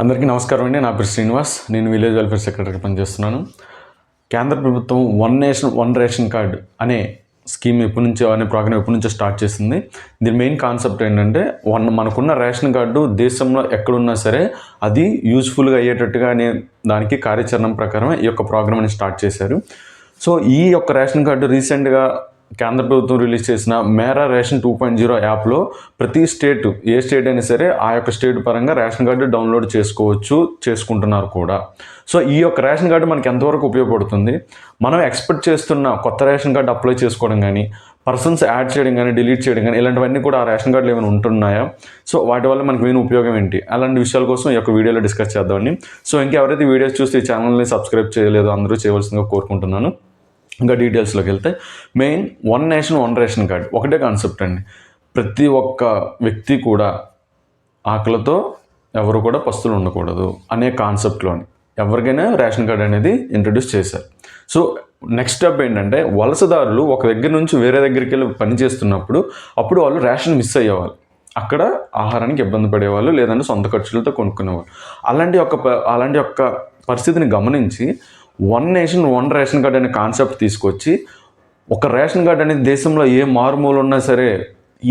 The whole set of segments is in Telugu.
అందరికీ నమస్కారం అండి. నా పేరు శ్రీనివాస్. నేను విలేజ్ వెల్ఫేర్ సెక్రటరీ పనిచేస్తున్నాను. కేంద్ర ప్రభుత్వం one nation one ration card అనే స్కీమ్ ఎప్పటి నుంచో అనే ప్రోగ్రామ్ ఎప్పటి నుంచో స్టార్ట్ చేసింది. దీని మెయిన్ కాన్సెప్ట్ ఏంటంటే వన్ మనకున్న రేషన్ కార్డు దేశంలో ఎక్కడున్నా సరే అది యూజ్ఫుల్గా అయ్యేటట్టుగా అనే దానికి కార్యాచరణ ప్రకారం ఈ యొక్క ప్రోగ్రామ్ అని స్టార్ట్ చేశారు. సో ఈ యొక్క రేషన్ కార్డు రీసెంట్గా కేంద్ర ప్రభుత్వం రిలీజ్ చేసిన మేరా రేషన్ టూ పాయింట్ జీరో యాప్లో ప్రతి స్టేట్ ఏ స్టేట్ అయినా సరే ఆ యొక్క స్టేట్ పరంగా రేషన్ కార్డు డౌన్లోడ్ చేసుకోవచ్చు చేసుకుంటున్నారు కూడా. సో ఈ యొక్క రేషన్ కార్డు మనకి ఎంతవరకు ఉపయోగపడుతుంది? మనం ఎక్స్పెక్ట్ చేస్తున్న కొత్త రేషన్ కార్డు అప్లై చేసుకోవడం కానీ పర్సన్స్ యాడ్ చేయడం కానీ డిలీట్ చేయడం కానీ ఇలాంటివన్నీ కూడా ఆ రేషన్ కార్డులు ఏమైనా ఉంటున్నాయా? సో వాటి వల్ల మనకి మెయిన్ ఉపయోగం ఏంటి? అలాంటి విషయాల కోసం ఈ యొక్క వీడియోలో డిస్కస్ చేద్దామని సో ఇంకెవరైతే వీడియోస్ చూస్తే ఈ ఛానల్ని సబ్స్క్రైబ్ చేయలేదో అందరూ చేయవలసిందిగా కోరుకుంటున్నాను. ఇంకా డీటెయిల్స్లోకి వెళ్తే main one nation one ration card. ఒకటే కాన్సెప్ట్ అండి. ప్రతి ఒక్క వ్యక్తి కూడా ఆకలితో ఎవరు కూడా పస్తులు ఉండకూడదు అనే కాన్సెప్ట్లోని ఎవరికైనా రేషన్ కార్డ్ అనేది ఇంట్రడ్యూస్ చేశారు. సో నెక్స్ట్ స్టెప్ ఏంటంటే వలసదారులు ఒక దగ్గర నుంచి వేరే దగ్గరికి వెళ్ళి పని చేస్తున్నప్పుడు అప్పుడు వాళ్ళు రేషన్ మిస్ అయ్యేవాళ్ళు. అక్కడ ఆహారానికి ఇబ్బంది పడేవాళ్ళు లేదంటే సొంత ఖర్చులతో కొనుక్కునేవాళ్ళు. అలాంటి ఒక ప- అలాంటి యొక్క పరిస్థితిని గమనించి one nation one ration card అనే కాన్సెప్ట్ తీసుకొచ్చి ఒక రేషన్ కార్డ్ అనేది దేశంలో ఏ మారుమూల ఉన్నా సరే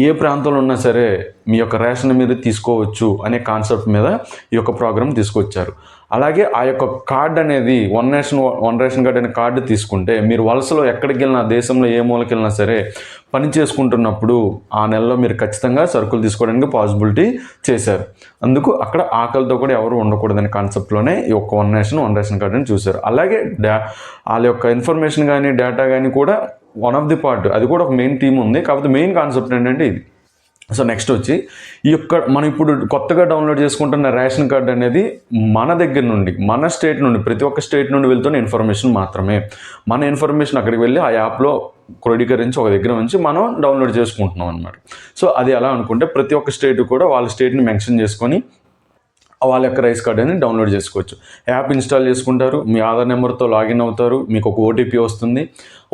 ఏ ప్రాంతంలో ఉన్నా సరే మీ యొక్క రేషన్ మీద తీసుకోవచ్చు అనే కాన్సెప్ట్ మీద ఈ యొక్క ప్రోగ్రామ్ తీసుకొచ్చారు. అలాగే ఆ యొక్క కార్డ్ అనేది one nation one ration card అనే కార్డు తీసుకుంటే మీరు వలసలో ఎక్కడికి వెళ్ళినా దేశంలో ఏ మూలకి వెళ్ళినా సరే పని చేసుకుంటున్నప్పుడు ఆ నెలలో మీరు ఖచ్చితంగా సరుకులు తీసుకోవడానికి పాసిబిలిటీ చేశారు. అందుకు అక్కడ ఆకలితో కూడా ఎవరు ఉండకూడదనే కాన్సెప్ట్లోనే ఈ యొక్క one nation one ration card అని చూశారు. అలాగే డా వాళ్ళ యొక్క ఇన్ఫర్మేషన్ కానీ డేటా కానీ కూడా వన్ ఆఫ్ ది పార్ట్ అది కూడా ఒక మెయిన్ థీమ్ ఉంది. కాకపోతే మెయిన్ కాన్సెప్ట్ ఏంటంటే ఇది. సో నెక్స్ట్ వచ్చి ఈ యొక్క మనం ఇప్పుడు కొత్తగా డౌన్లోడ్ చేసుకుంటున్న రేషన్ కార్డ్ అనేది మన దగ్గర నుండి మన స్టేట్ నుండి ప్రతి ఒక్క స్టేట్ నుండి వెళ్తున్న ఇన్ఫర్మేషన్ మాత్రమే. మన ఇన్ఫర్మేషన్ అక్కడికి వెళ్ళి ఆ యాప్లో క్రోడీకరించి ఒక దగ్గర నుంచి మనం డౌన్లోడ్ చేసుకుంటున్నాం అనమాట సో అది ఎలా అనుకుంటే ప్రతి ఒక్క స్టేట్ కూడా వాళ్ళ స్టేట్ని మెన్షన్ చేసుకొని వాళ్ళ యొక్క రైస్ కార్డ్ అని డౌన్లోడ్ చేసుకోవచ్చు. యాప్ ఇన్స్టాల్ చేసుకుంటారు మీ ఆధార్ నెంబర్తో లాగిన్ అవుతారు మీకు ఒక ఓటీపీ వస్తుంది.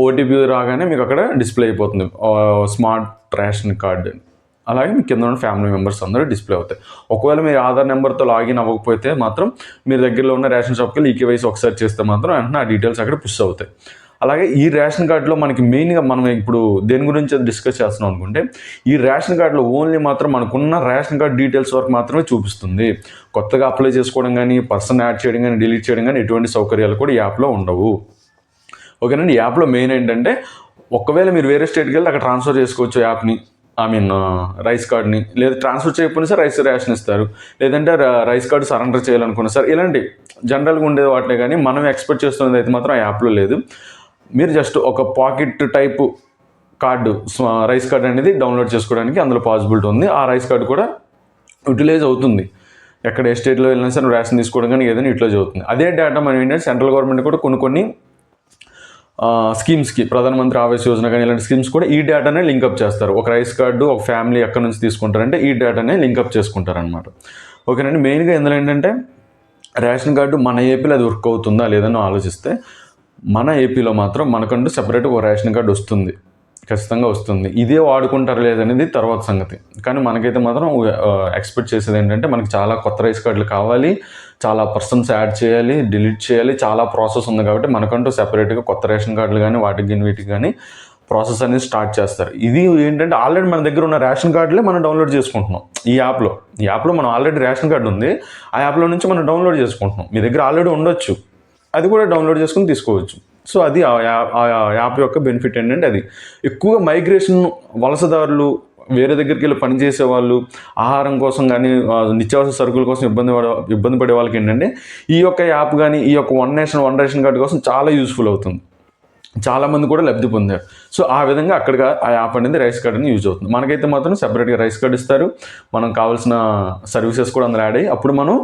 ఓటీపీ రాగానే మీకు అక్కడ డిస్ప్లే అయిపోతుంది. Smart ration card. అలాగే మీ కింద ఉన్న ఫ్యామిలీ మెంబర్స్ అందరూ డిస్ప్లే అవుతాయి. ఒకవేళ మీరు ఆధార్ నెంబర్తో లాగిన్ అవ్వకపోతే మాత్రం మీరు దగ్గరలో ఉన్న రేషన్ షాప్కి వెళ్ళి ఈకేవైసీ ఒకసారి చేస్తే మాత్రం వెంటనే ఆ డీటెయిల్స్ అక్కడ పుష్ అవుతాయి. అలాగే ఈ రేషన్ కార్డులో మనకి మెయిన్గా మనం ఇప్పుడు దేని గురించి డిస్కస్ చేస్తున్నాం అనుకుంటే ఈ రేషన్ కార్డులో ఓన్లీ మాత్రం మనకున్న రేషన్ కార్డ్ డీటెయిల్స్ వరకు మాత్రమే చూపిస్తుంది. కొత్తగా అప్లై చేసుకోవడం కానీ పర్సన్ యాడ్ చేయడం కానీ డిలీట్ చేయడం కానీ ఎటువంటి సౌకర్యాలు కూడా ఈ యాప్లో ఉండవు. ఓకేనండి యాప్లో మెయిన్ ఏంటంటే ఒకవేళ మీరు వేరే స్టేట్కి వెళ్తే అక్కడ ట్రాన్స్ఫర్ చేసుకోవచ్చు యాప్ని. ఐ మీన్ రైస్ కార్డ్ని. లేదా ట్రాన్స్ఫర్ చేయకపోయినా సార్ రైస్ రేషన్ ఇస్తారు. లేదంటే రైస్ కార్డు సరెండర్ చేయాలనుకున్నా సార్ ఇలాంటి జనరల్గా ఉండే వాటినే కానీ మనం ఎక్స్పెక్ట్ చేస్తున్నది అయితే మాత్రం ఆ యాప్లో లేదు. మీరు జస్ట్ ఒక pocket type card rice card అనేది డౌన్లోడ్ చేసుకోవడానికి అందులో పాసిబిలిటీ ఉంది. ఆ రైస్ కార్డు కూడా యూటిలైజ్ అవుతుంది. ఎక్కడ ఎస్టేట్లో వెళ్ళినా సరే రేషన్ తీసుకోవడం కానీ ఏదైనా యూటిలైజ్ అవుతుంది. అదే డేటా మనం ఏంటంటే సెంట్రల్ గవర్నమెంట్ కూడా కొన్ని కొన్ని స్కీమ్స్కి ప్రధానమంత్రి ఆవాస్ యోజన కానీ ఇలాంటి స్కీమ్స్ కూడా ఈ డేటానే లింకప్ చేస్తారు. ఒక రైస్ కార్డు ఒక ఫ్యామిలీ ఎక్కడి నుంచి తీసుకుంటారంటే ఈ డేటానే లింకప్ చేసుకుంటారనమాట ఓకేనండి మెయిన్గా ఇందులో ఏంటంటే రేషన్ కార్డు మన ఏపీలో అది వర్క్ అవుతుందా లేదని ఆలోచిస్తే మన ఏపీలో మాత్రం మనకంటూ సెపరేట్ ఒక రేషన్ కార్డు వస్తుంది. ఖచ్చితంగా వస్తుంది. ఇదే వాడుకుంటారు లేదనేది తర్వాత సంగతి. కానీ మనకైతే మాత్రం ఎక్స్పెక్ట్ చేసేది ఏంటంటే మనకి చాలా కొత్త రైస్ కార్డులు కావాలి. చాలా పర్సన్స్ యాడ్ చేయాలి డిలీట్ చేయాలి. చాలా ప్రాసెస్ ఉంది కాబట్టి మనకంటూ సెపరేట్గా కొత్త రేషన్ కార్డులు కానీ వాటికి కానీ వీటికి కానీ ప్రాసెస్ అనేది స్టార్ట్ చేస్తారు. ఇది ఏంటంటే ఆల్రెడీ మన దగ్గర ఉన్న రేషన్ కార్డులే మనం డౌన్లోడ్ చేసుకుంటున్నాం. ఈ యాప్లో ఈ యాప్లో మనం ఆల్రెడీ రేషన్ కార్డు ఉంది. ఆ యాప్లో నుంచి మనం డౌన్లోడ్ చేసుకుంటున్నాం. మీ దగ్గర ఆల్రెడీ ఉండొచ్చు. అది కూడా డౌన్లోడ్ చేసుకుని తీసుకోవచ్చు. సో అది ఆ ఆ యాప్ యొక్క బెనిఫిట్ ఏంటంటే అది. ఎక్కువగా మైగ్రేషన్ వలసదారులు వేరే దగ్గరికి వెళ్ళి పనిచేసే వాళ్ళు ఆహారం కోసం కానీ నిత్యావసర సరుకుల కోసం ఇబ్బంది పడే ఇబ్బంది పడే వాళ్ళకి ఏంటంటే ఈ యొక్క యాప్ కానీ ఈ యొక్క one nation one ration card కోసం చాలా యూస్ఫుల్ అవుతుంది. చాలామంది కూడా లబ్ధి పొందారు. సో ఆ విధంగా అక్కడికి ఆ యాప్ అనేది రైస్ కార్డ్ అని యూజ్ అవుతుంది. మనకైతే మాత్రం సెపరేట్గా రైస్ కార్డ్ ఇస్తారు. మనం కావాల్సిన సర్వీసెస్ కూడా అందులో యాడ్ అయ్యి అప్పుడు మనం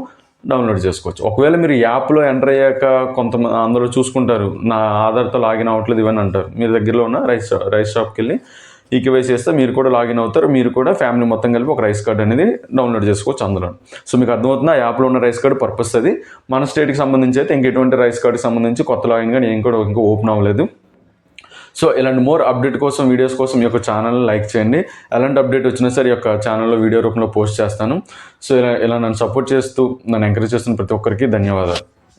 డౌన్లోడ్ చేసుకోవచ్చు. ఒకవేళ మీరు యాప్లో ఎంటర్ అయ్యాక కొంతమంది అందరూ చూసుకుంటారు నా ఆధార్తో లాగిన్ అవ్వట్లేదు ఇవన్నీ అంటారు. మీ దగ్గరలో ఉన్న రైస్ రైస్ షాప్కి వెళ్ళి ఈకేవైసీ చేస్తే మీరు కూడా లాగిన్ అవుతారు మీరు కూడా ఫ్యామిలీ మొత్తం కలిపి ఒక రైస్ కార్డ్ అనేది డౌన్లోడ్ చేసుకోవచ్చు అందులో సో మీకు అర్థమవుతుంది? ఆ యాప్లో ఉన్న రైస్ కార్డు పర్పస్ అది. మన స్టేట్కి సంబంధించి అయితే ఇంకెటువంటి రైస్ కార్డుకి సంబంధించి కొత్త లాగిన్ కానీ ఏం కూడా ఇంకా ఓపెన్ అవ్వలేదు. సో ఇలాంటి మోర్ అప్డేట్ కోసం వీడియోస్ కోసం ఈ యొక్క ఛానల్ లైక్ చేయండి. ఎలాంటి అప్డేట్ వచ్చినా సరే ఈ యొక్క ఛానల్లో వీడియో రూపంలో పోస్ట్ చేస్తాను. సో ఇలా ఇలా నన్ను సపోర్ట్ చేస్తూ నన్ను ఎంకరేజ్ చేస్తున్న ప్రతి ఒక్కరికి ధన్యవాదాలు.